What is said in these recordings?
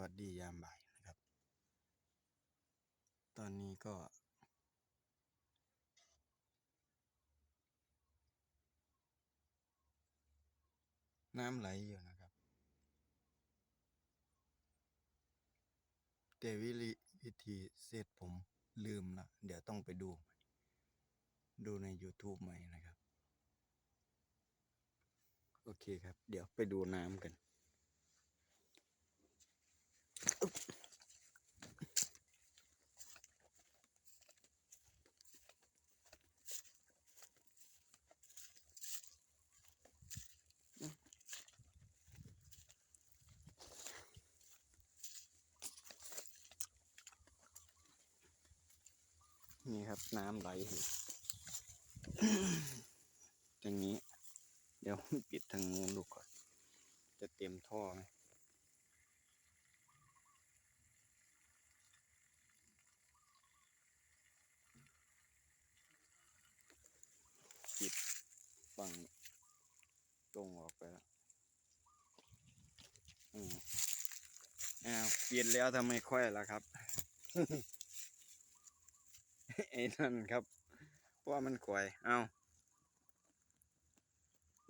วัสดียามบ่ายนะครับ ตอนนี้ก็ น้ำไหลอยู่นะครับแต่วิธีวิธีเสร็จผมลืมละเดี๋ยวต้องไปดู ดูใน YouTube ใหม่นะครับ โอเคครับ เดี๋ยวไปดูน้ำกัน นี่ครับน้ำไหลอยู่ตรงนี้ เดี๋ยวปิดทางนู้นดูก่อน จะเต็มท่อไหมปิดฝั่งตรงออกไปแล้วอืมอ้าวปิดแล้วทำไมค่อยล่ะครับ ไอ้นั่นครับเพราะว่ามันข่อยเอา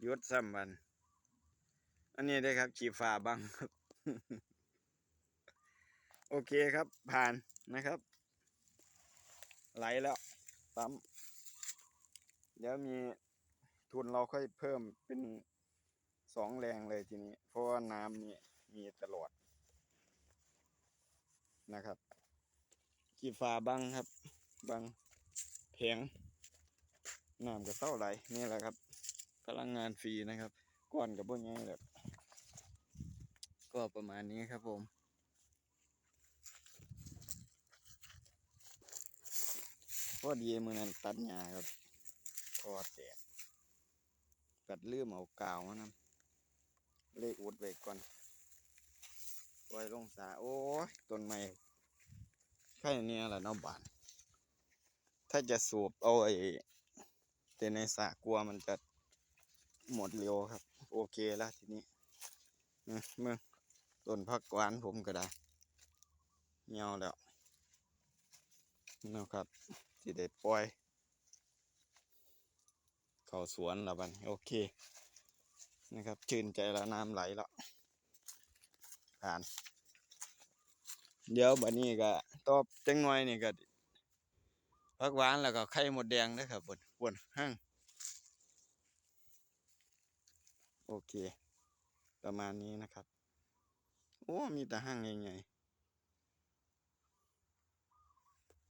ยศซ้ำบัน อันนี้ได้ครับขีฟ้าบังครับ โอเคครับ ผ่านนะครับ ไหลแล้วปั๊มเดี๋ยวมีทุนเราค่อยเพิ่มเป็นสองแรงเลยทีนี้ เพราะว่าน้ำนี่มีตลอดนะครับขีฟ้าบังครับ บังแผงน้ำกับเต้าไหลนี่แหละครับ พลังงานฟรีนะครับก้อนกับพวกนี้แบบก็ประมาณนี้ครับผมพอดีมือนั้นตัดหญ้าครับคอแตกกัดเลื่อมเอากาวมานำเลขอุดไว้ก่อนปล่อยลงสาโอ้ยต้นไม้แค่นี้แหละเนาะบาน ถ้าจะสูบเอาไอ้แต่ในสระกลัวมันจะหมดเร็วครับ โอเคแล้วทีนี้เมื่อต้นพักหวานผมก็ได้เหี่ยวแล้วนะครับที่ได้ปล่อย เข้าสวนแล้วบันโอเค นะครับ ชื่นใจแล้วน้ำไหลแล้วผ่าน เดี๋ยวบัดนี้ก็ตอบจังหน่อยนี่ก็ ผักหวานแล้วก็ไข่หมดแดงนะครับบนบนห้างโอเค ประมาณนี้นะครับ โอ้ มีแต่ห้างใหญ่